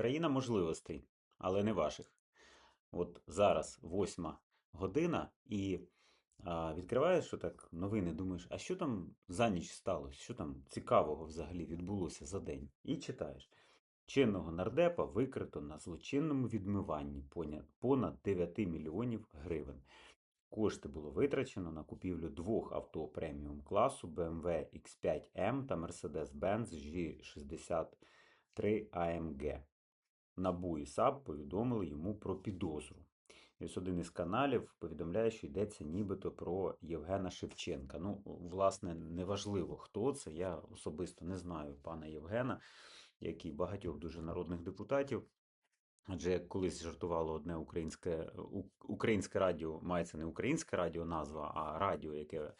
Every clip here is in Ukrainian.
Країна можливостей, але не ваших. От зараз восьма година, і а, відкриваєш що так новини, думаєш, а що там за ніч сталося? Що там цікавого взагалі відбулося за день? І читаєш. Чинного нардепа викрито на злочинному відмиванні понад 9 мільйонів гривень. Кошти було витрачено на купівлю двох авто преміум класу BMW X5M та Mercedes-Benz G63 AMG. НАБУ і САП повідомили йому про підозру. І ось один із каналів повідомляє, що йдеться нібито про Євгена Шевченка. Ну, власне, неважливо, хто це. Я особисто не знаю пана Євгена, як і багатьох дуже народних депутатів. Адже як колись жартувало одне українське, українське радіо, мається не українське радіо назва, а радіо, яке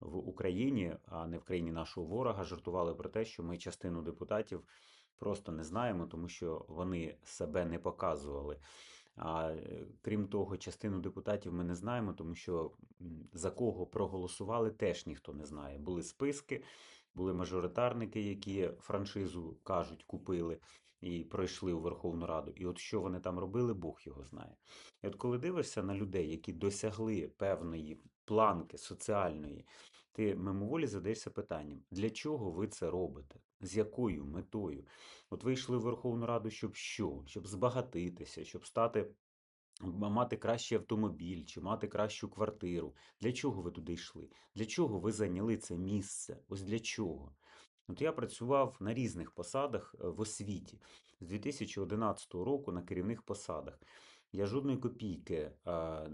в Україні, а не в країні нашого ворога, жартували про те, що ми частину депутатів просто не знаємо, тому що вони себе не показували. А е, крім того, частину депутатів ми не знаємо, тому що за кого проголосували, теж ніхто не знає. Були списки, були мажоритарники, які франшизу кажуть, купили і пройшли у Верховну Раду. І от що вони там робили, Бог його знає. І от коли дивишся на людей, які досягли певної планки соціальної, ти мимоволі задаєшся питанням, для чого ви це робите? З якою метою? От ви йшли в Верховну Раду, щоб що? Щоб збагатитися, щоб стати. Мати кращий автомобіль чи мати кращу квартиру. Для чого ви туди йшли? Для чого ви зайняли це місце? Ось для чого? От я працював на різних посадах е, в освіті з 2011 року на керівних посадах. Я жодної копійки а,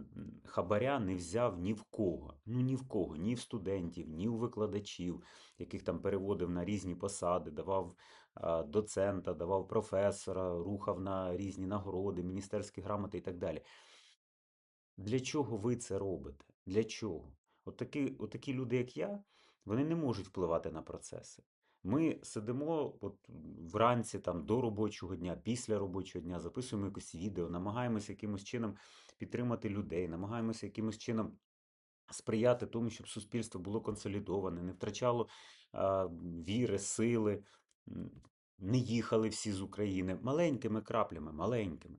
хабаря не взяв ні в кого. Ну ні в кого, ні в студентів, ні у викладачів, яких там переводив на різні посади, давав а, доцента, давав професора, рухав на різні нагороди, міністерські грамоти і так далі. Для чого ви це робите? Для чого? От такі, от такі люди, як я, вони не можуть впливати на процеси. Ми сидимо от вранці там, до робочого дня, після робочого дня, записуємо якось відео, намагаємося якимось чином підтримати людей, намагаємося якимось чином сприяти тому, щоб суспільство було консолідоване, не втрачало а, віри, сили, не їхали всі з України маленькими краплями, маленькими.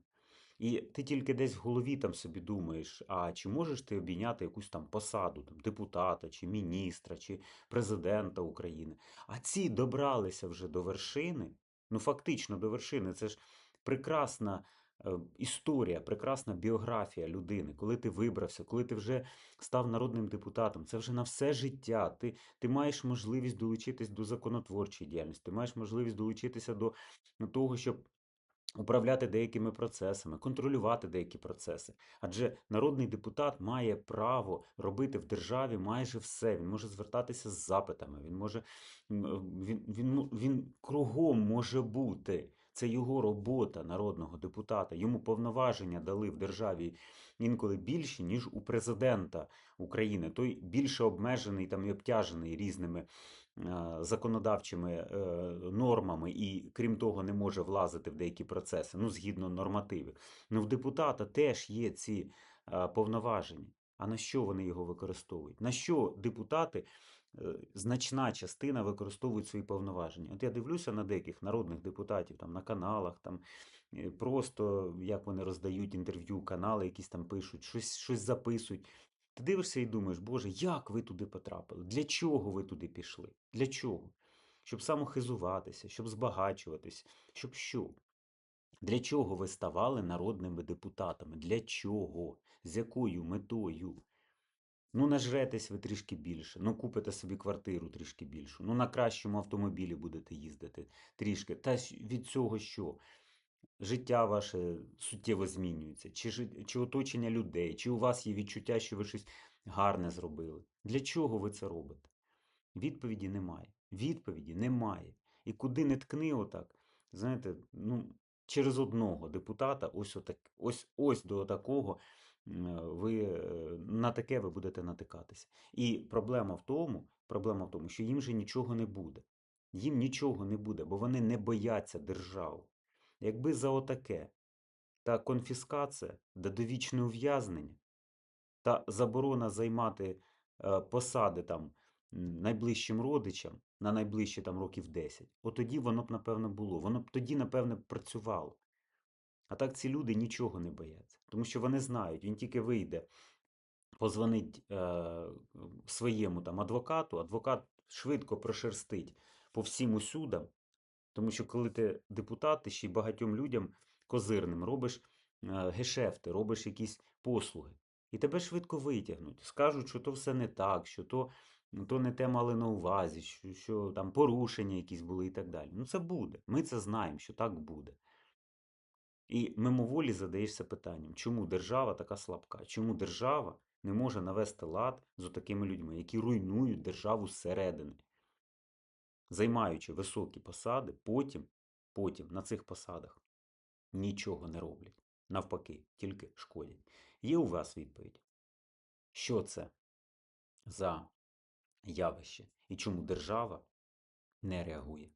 І ти тільки десь в голові там собі думаєш, а чи можеш ти обійняти якусь там посаду, там, депутата, чи міністра, чи президента України. А ці добралися вже до вершини, ну фактично до вершини. Це ж прекрасна е, історія, прекрасна біографія людини, коли ти вибрався, коли ти вже став народним депутатом, це вже на все життя. Ти, ти маєш можливість долучитись до законотворчої діяльності, ти маєш можливість долучитися до ну, того, щоб управляти деякими процесами, контролювати деякі процеси. Адже народний депутат має право робити в державі майже все. Він може звертатися з запитами, він може е, він, він, він кругом може бути. Це його робота народного депутата. Йому повноваження дали в державі інколи більші, ніж у президента України. Той більше обмежений там і обтяжений різними законодавчими е, нормами і, крім того, не може влазити в деякі процеси, ну, згідно нормативів. Ну, в депутата теж є ці е, повноваження. А на що вони його використовують? На що депутати, е, значна частина використовують свої повноваження? От я дивлюся на деяких народних депутатів там на каналах, там е, просто як вони роздають інтерв'ю, канали якісь там пишуть, щось, щось записують. Ти дивишся і думаєш, Боже, як ви туди потрапили? Для чого ви туди пішли? Для чого? Щоб самохизуватися, щоб збагачуватись, щоб що? Для чого ви ставали народними депутатами? Для чого? З якою метою? Ну, нажретесь ви трішки більше, ну купите собі квартиру трішки більшу, ну на кращому автомобілі будете їздити трішки. Та від цього що? Життя ваше суттєво змінюється, чи, чи оточення людей, чи у вас є відчуття, що ви щось гарне зробили. Для чого ви це робите? Відповіді немає. Відповіді немає. І куди не ткни отак, знаєте, ну, через одного депутата, ось, отак, ось, ось до такого ви е, на таке ви будете натикатися. І проблема в тому, проблема в тому, що їм же нічого не буде. Їм нічого не буде, бо вони не бояться державу. Якби за отаке та конфіскація да довічне ув'язнення та заборона займати е, посади там найближчим родичам на найближчі там років 10, от тоді воно б напевно було. Воно б тоді, напевно, працювало. А так ці люди нічого не бояться, тому що вони знають, він тільки вийде, позвонить е, своєму там адвокату, адвокат швидко прошерстить по всім усюдам, тому що коли ти депутат, ти ще й багатьом людям козирним робиш е, гешефти, робиш якісь послуги. І тебе швидко витягнуть. Скажуть, що то все не так, що то, то не те мали на увазі, що, що там порушення якісь були і так далі. Ну це буде. Ми це знаємо, що так буде. І мимоволі задаєшся питанням, чому держава така слабка? Чому держава не може навести лад з такими людьми, які руйнують державу зсередини, займаючи високі посади, потім, потім на цих посадах нічого не роблять. Навпаки, тільки шкодять. Є у вас відповідь? Що це за явище і чому держава не реагує?